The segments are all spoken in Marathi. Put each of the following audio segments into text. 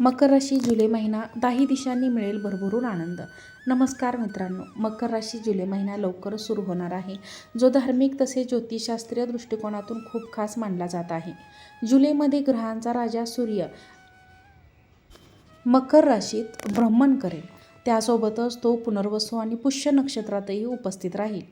मकर राशी जुलै महिना दाही दिशांनी मिळेल भरभरून आनंद. नमस्कार मित्रांनो मकर राशी जुलै महिना लवकरच सुरू होणार आहे. जो धार्मिक तसेच ज्योतिषशास्त्रीय दृष्टिकोनातून खूप खास मानला जात आहे. जुलैमध्ये ग्रहांचा राजा सूर्य मकर राशीत भ्रमण करेल. त्यासोबतच तो पुनर्वसू आणि पुष्य नक्षत्रातही उपस्थित राहील.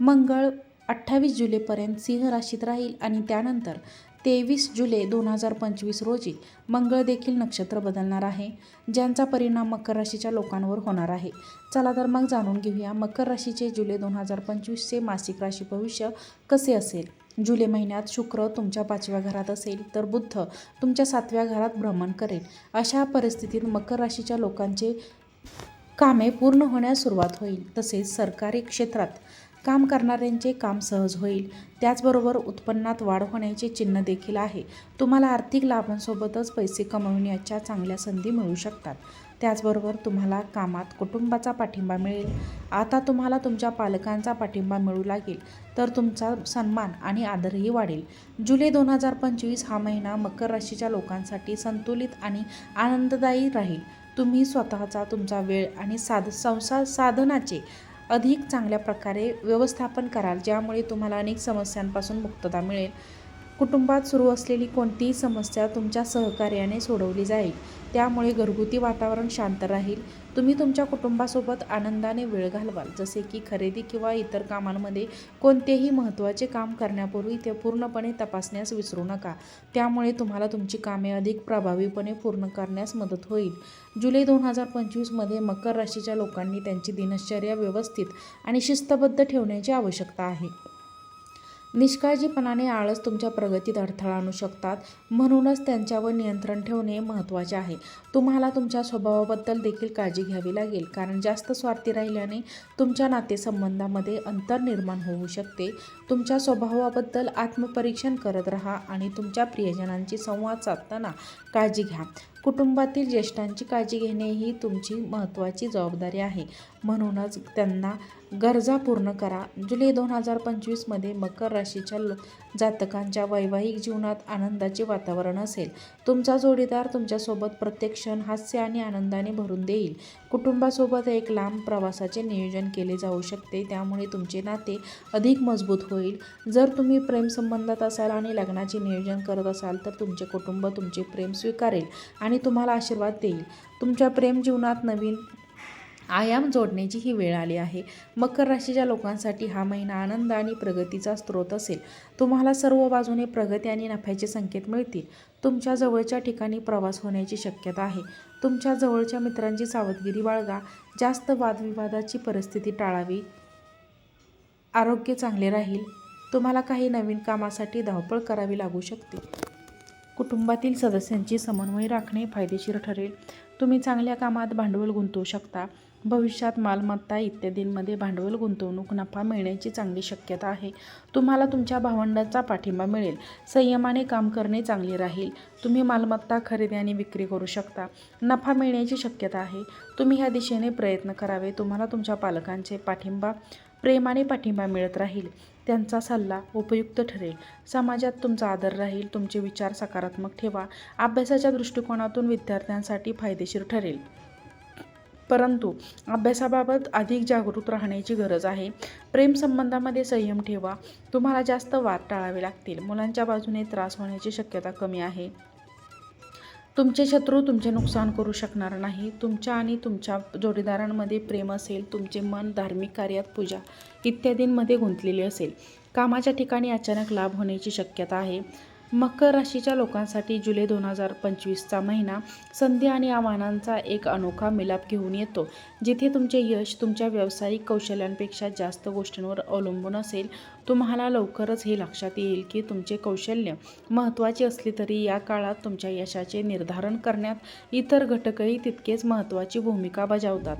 मंगळ अठ्ठावीस जुलैपर्यंत सिंह राशीत राहील आणि त्यानंतर तेवीस जुलै दोन हजार पंचवीस रोजी मंगळ देखील नक्षत्र बदलणार आहे ज्यांचा परिणाम मकर राशीच्या लोकांवर होणार आहे. चला तर मग जाणून घेऊया मकर राशीचे जुलै दोन हजार पंचवीसचे मासिक राशी भविष्य कसे असेल. जुलै महिन्यात शुक्र तुमच्या पाचव्या घरात असेल तर बुद्ध तुमच्या सातव्या घरात भ्रमण करेल. अशा परिस्थितीत मकर राशीच्या लोकांचे कामे पूर्ण होण्यास सुरुवात होईल. तसेच सरकारी क्षेत्रात काम करणाऱ्यांचे काम सहज होईल. त्याचबरोबर उत्पन्नात वाढ होण्याचे चिन्ह देखील आहे. तुम्हाला आर्थिक लाभांसोबतच पैसे कमविण्याच्या चांगल्या संधी मिळू शकतात. त्याचबरोबर तुम्हाला कामात कुटुंबाचा पाठिंबा मिळेल. आता तुम्हाला तुमच्या पालकांचा पाठिंबा मिळू लागेल तर तुमचा सन्मान आणि आदरही वाढेल. जुलै दोन हजार पंचवीस हा महिना मकर राशीच्या लोकांसाठी संतुलित आणि आनंददायी राहील. तुम्ही स्वतःचा तुमचा वेळ आणि साध संसार साधनाचे अधिक चांगल्या प्रकारे व्यवस्थापन कराल ज्यामुळे तुम्हाला अनेक समस्यांपासून मुक्तता मिळेल. कुटुंबात सुरू असलेली कोणतीही समस्या तुमच्या सहकार्याने सोडवली जाईल. त्यामुळे घरगुती वातावरण शांत राहील. तुम्ही तुमच्या कुटुंबासोबत आनंदाने वेळ घालवाल. जसे की खरेदी किंवा इतर कामांमध्ये कोणतेही महत्त्वाचे काम करण्यापूर्वी ते पूर्णपणे तपासण्यास विसरू नका. त्यामुळे तुम्हाला तुमची कामे अधिक प्रभावीपणे पूर्ण करण्यास मदत होईल. जुलै दोन हजार पंचवीसमध्ये मकर राशीच्या लोकांनी त्यांची दिनचर्या व्यवस्थित आणि शिस्तबद्ध ठेवण्याची आवश्यकता आहे. निष्काळजीपणाने आळस तुमच्या प्रगतीत अडथळा आणू शकतात. म्हणूनच त्यांच्यावर नियंत्रण ठेवणे महत्त्वाचे आहे. तुम्हाला तुमच्या स्वभावाबद्दल देखील काळजी घ्यावी लागेल. कारण जास्त स्वार्थी राहिल्याने तुमच्या नातेसंबंधामध्ये अंतर निर्माण होऊ शकते. तुमच्या स्वभावाबद्दल आत्मपरीक्षण करत राहा आणि तुमच्या प्रियजनांची संवाद साधताना काळजी घ्या. कुटुंबातील ज्येष्ठांची काळजी घेणे ही तुमची महत्त्वाची जबाबदारी आहे. म्हणूनच त्यांना गरजा पूर्ण करा. जुलै दोन हजार पंचवीसमध्ये मकर राशीच्या जातकांच्या वैवाहिक जीवनात आनंदाचे वातावरण असेल. तुमचा जोडीदार तुमच्यासोबत प्रत्येक क्षण हास्य आणि आनंदाने भरून देईल. कुटुंबासोबत एक लांब प्रवासाचे नियोजन केले जाऊ शकते. त्यामुळे तुमचे नाते अधिक मजबूत होईल. जर तुम्ही प्रेमसंबंधात असाल आणि लग्नाचे नियोजन करत असाल तर तुमचे कुटुंब तुमचे प्रेम स्वीकारेल. आणि तुम्हाला आशीर्वाद देईल. तुमच्या प्रेम जीवनात नवीन आयाम जोडण्याची ही वेळ आली आहे. मकर राशीच्या लोकांसाठी हा महिना आनंद आणि प्रगतीचा स्रोत असेल. तुम्हाला सर्व बाजूने प्रगती आणि नफ्याचे संकेत मिळतील. तुमच्या जवळच्या ठिकाणी प्रवास होण्याची शक्यता आहे. तुमच्या जवळच्या मित्रांची सावधगिरी बाळगा. जास्त वादविवादाची परिस्थिती टाळावी. आरोग्य चांगले राहील. तुम्हाला काही नवीन कामासाठी धावपळ करावी लागू शकते. कुटुंबातील सदस्यांची समन्वय राखणे फायदेशीर ठरेल. तुम्ही चांगल्या कामात भांडवल गुंतवू शकता. भविष्यात मालमत्ता इत्यादींमध्ये भांडवल गुंतवणूक नफा मिळण्याची चांगली शक्यता आहे. तुम्हाला तुमच्या भावंडांचा पाठिंबा मिळेल. संयमाने काम करणे चांगले राहील. तुम्ही मालमत्ता खरेदी आणि विक्री करू शकता. नफा मिळण्याची शक्यता आहे. तुम्ही ह्या दिशेने प्रयत्न करावे. तुम्हाला तुमच्या पालकांचे पाठिंबा प्रेमाने पाठिंबा मिळत राहील. त्यांचा सल्ला उपयुक्त ठरेल. समाजात तुमचा आदर राहील तुमचे विचार सकारात्मक ठेवा अभ्यासाच्या दृष्टिकोनातून विद्यार्थ्यांसाठी फायदेशीर ठरेल. परंतु अभ्यासाबाबत अधिक जागरूक राहण्याची गरज आहे. प्रेमसंबंधामध्ये संयम ठेवा. तुम्हाला जास्त वाद टाळावे लागतील. मुलांच्या बाजूने त्रास होण्याची शक्यता कमी आहे. तुमचे शत्रू तुमचे नुकसान करू शकणार नाही. तुमच्या आणि तुमच्या जोडीदारांमध्ये प्रेम असेल तुमचे मन धार्मिक कार्यात पूजा इत्यादींमध्ये गुंतलेले असेल. कामाच्या ठिकाणी अचानक लाभ होण्याची शक्यता आहे. मकर राशीच्या लोकांसाठी जुलै दोन हजार पंचवीसचा महिना संधी आणि आव्हानांचा एक अनोखा मिलाप घेऊन येतो. जिथे तुमचे यश तुमच्या व्यावसायिक कौशल्यांपेक्षा जास्त गोष्टींवर अवलंबून असेल तुम्हाला लवकरच हे लक्षात येईल की तुमचे कौशल्य महत्त्वाचे असले तरी या काळात तुमच्या यशाचे निर्धारण करण्यात इतर घटकही तितकेच महत्त्वाची भूमिका बजावतात.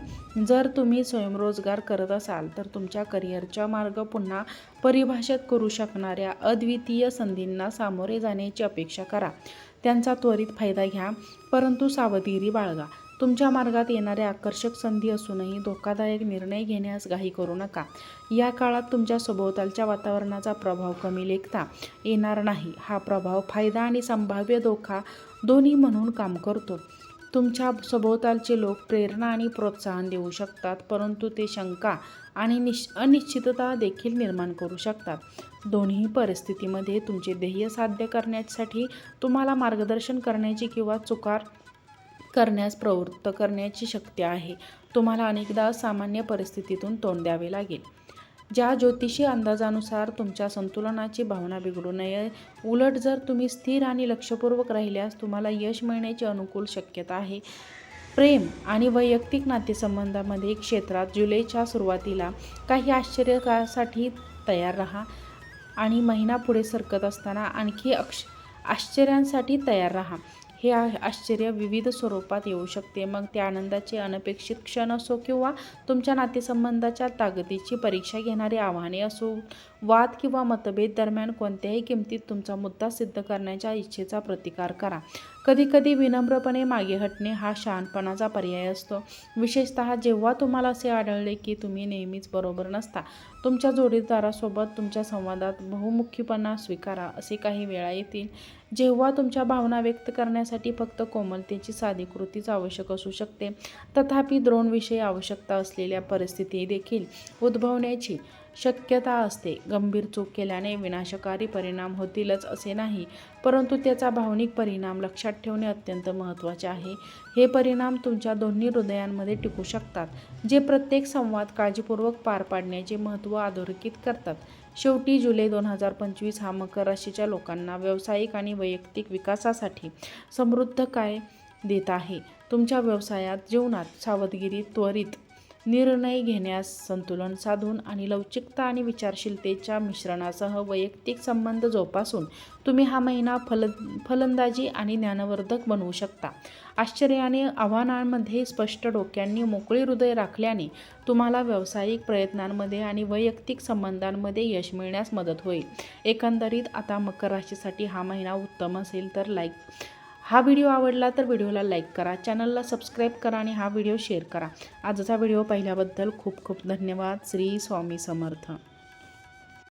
जर तुम्ही स्वयंरोजगार करत असाल तर तुमच्या करिअरचा मार्ग पुन्हा परिभाषित करू शकणाऱ्या अद्वितीय संधींना सामोरे जाण्याची अपेक्षा करा. त्यांचा त्वरित फायदा घ्या परंतु सावधगिरी बाळगा. तुमच्या मार्गात येणाऱ्या आकर्षक संधी असूनही धोकादायक निर्णय घेण्यास घाई करू नका. या काळात तुमच्या सभोवतालच्या वातावरणाचा प्रभाव कमी लेखता येणार नाही. हा प्रभाव फायदा आणि संभाव्य धोका दोन्ही म्हणून काम करतो. तुमच्या सभोवतालचे लोक प्रेरणा आणि प्रोत्साहन देऊ शकतात परंतु ते शंका आणि निश अनिश्चितता देखील निर्माण करू शकतात. दोन्ही परिस्थितीमध्ये तुमचे ध्येय साध्य करण्यासाठी तुम्हाला मार्गदर्शन करण्याची किंवा चुकार करण्यास प्रवृत्त करण्याची शक्ती आहे. तुम्हाला अनेकदा सामान्य परिस्थितीतून तोंड द्यावे लागेल. ज्या ज्योतिषी अंदाजानुसार तुमच्या संतुलनाची भावना बिघडू नये उलट जर तुम्ही स्थिर आणि लक्षपूर्वक राहिल्यास तुम्हाला यश मिळण्याची अनुकूल शक्यता आहे. प्रेम आणि वैयक्तिक नातेसंबंधामध्ये क्षेत्रात जुलैच्या सुरुवातीला काही आश्चर्यकासाठी तयार राहा आणि महिना पुढे सरकत असताना आणखी अक्ष आश्चर्यांसाठी तयार राहा. हे आश्चर्य विविध स्वरूपात येऊ शकते. मग ते आनंदाचे अनपेक्षित क्षण असो किंवा तुमच्या नातेसंबंधाच्या ताकदीची परीक्षा घेणारे आव्हाने असो वाद किंवा मतभेद दरम्यान कोणत्याही किमतीत तुमचा मुद्दा सिद्ध करण्याच्या इच्छेचा प्रतिकार करा. कधीकधी विनम्रपणे मागे हटणे हा शहाणपणाचा पर्याय असतो. विशेषतः जेव्हा तुम्हाला असे आढळले की तुम्ही नेहमीच बरोबर नसता तुमच्या जोडीदारासोबत तुमच्या संवादात बहुमुखीपणा स्वीकारा असे काही वेळा येतील. जेव्हा तुमच्या भावना व्यक्त करण्यासाठी फक्त कोमलतेची साधी कृतीच आवश्यक असू शकते. तथापि द्रोणविषयी आवश्यकता असलेल्या परिस्थिती देखील उद्भवण्याची शक्यता असते. गंभीर चूक केल्याने विनाशकारी परिणाम होतीलच असे नाही परंतु त्याचा भावनिक परिणाम लक्षात ठेवणे अत्यंत महत्त्वाचे आहे. हे परिणाम तुमच्या दोन्ही हृदयांमध्ये टिकू शकतात जे प्रत्येक संवाद काळजीपूर्वक पार पाडण्याचे महत्त्व अधोरेखित करतात. शेवटी जुलै दोन हजार पंचवीस हा मकर राशीच्या लोकांना व्यावसायिक आणि वैयक्तिक विकासासाठी समृद्ध काय देत आहे? तुमच्या व्यवसायात जीवनात सावधगिरी त्वरित निर्णय घेण्यास संतुलन साधून आणि लवचिकता आणि विचारशीलतेच्या मिश्रणासह वैयक्तिक संबंध जोपासून तुम्ही हा महिना फल फलंदाजी आणि ज्ञानवर्धक बनवू शकता. आश्चर्याने आव्हानांमध्ये स्पष्ट डोक्यांनी मोकळी हृदय राखल्याने तुम्हाला व्यावसायिक प्रयत्नांमध्ये आणि वैयक्तिक संबंधांमध्ये यश मिळण्यास मदत होईल. एकंदरीत आता मकर राशीसाठी हा महिना उत्तम असेल तर लाईक हा व्हिडिओ आवडला तर व्हिडिओला लाईक करा चॅनलला सबस्क्राईब करा आणि हा व्हिडिओ शेअर करा. आजचा व्हिडिओ पाहिल्याबद्दल खूप खूप धन्यवाद. श्री स्वामी समर्थ.